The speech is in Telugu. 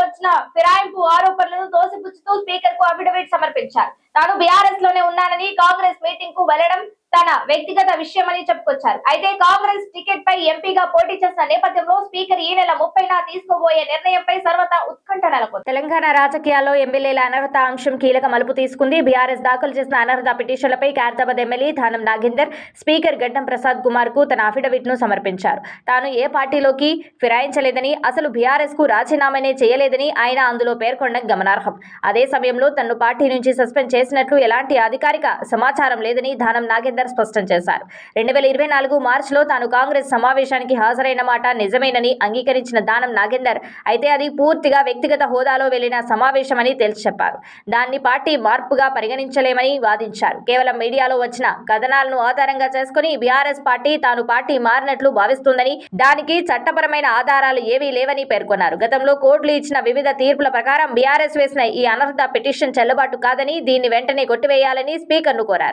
వచ్చిన ఫిరాయింపు ఆరోపణలను తోసిపుచ్చుతూ స్పీకర్కు అఫిడవిట్ సమర్పించారు. తాను బీఆర్ఎస్లోనే ఉన్నానని కాంగ్రెస్ మీటింగ్కు వెళ్ళడం తన వ్యక్తిగత విషయమని చెప్పుకొచ్చారు. అయితే కాంగ్రెస్ టికెట్ పై ఎంపీగా పోటీ చేసిన నేపథ్యంలో స్పీకర్ ఈ నెల ముప్పైన తీసుకోబోయే నిర్ణయంపై సర్వత ఉత్కంఠ నెలకొంది. తెలంగాణ రాజకీయాల్లో ఎమ్మెల్యేల అనర్హత అంశం కీలక మలుపు తీసుకుంది. బీఆర్ఎస్ దాఖలు చేసిన అనర్హత పిటిషన్లపై ఖైరతాబాద్ ఎమ్మెల్యే ధానం నాగేందర్ స్పీకర్ గడ్డం ప్రసాద్ కుమార్కు తన అఫిడవిట్ను సమర్పించారు. తాను ఏ పార్టీలోకి ఫిరాయించలేదని అసలు బీఆర్ఎస్కు రాజీనామానే చేయలేదని ఆయన అందులో పేర్కొనడం గమనార్హం. అదే సమయంలో తనను పార్టీ నుంచి సస్పెండ్ చేసినట్లు ఎలాంటి అధికారిక సమాచారం లేదని ధానం నాగేందర్ స్పష్టం చేశారు. రెండు వేల ఇరవై నాలుగు మార్చిలో తాను కాంగ్రెస్ సమావేశానికి హాజరైన మాట నిజమేనని అంగీకరించిన దానం దానం నాగేందర్. అయితే అది పూర్తిగా వ్యక్తిగత హోదాలో వెళ్ళిన సమావేశమని తేల్చి చెప్పారు దాన్ని పార్టీ మార్పుగా పరిగణించలేమని వాదించారు. కేవలం మీడియాలో వచ్చిన కథనాలను ఆధారంగా చేసుకుని బీఆర్ఎస్ పార్టీ తాను పార్టీ మారినట్లు భావిస్తుందని దానికి చట్టపరమైన ఆధారాలు ఏవీ లేవని పేర్కొన్నారు. గతంలో కోర్టులు ఇచ్చిన వివిధ తీర్పుల ప్రకారం బీఆర్ఎస్ వేసిన ఈ అనర్హత పిటిషన్ చెల్లుబాటు కాదని దీన్ని వెంటనే కొట్టివేయాలని స్పీకర్ను కోరారు.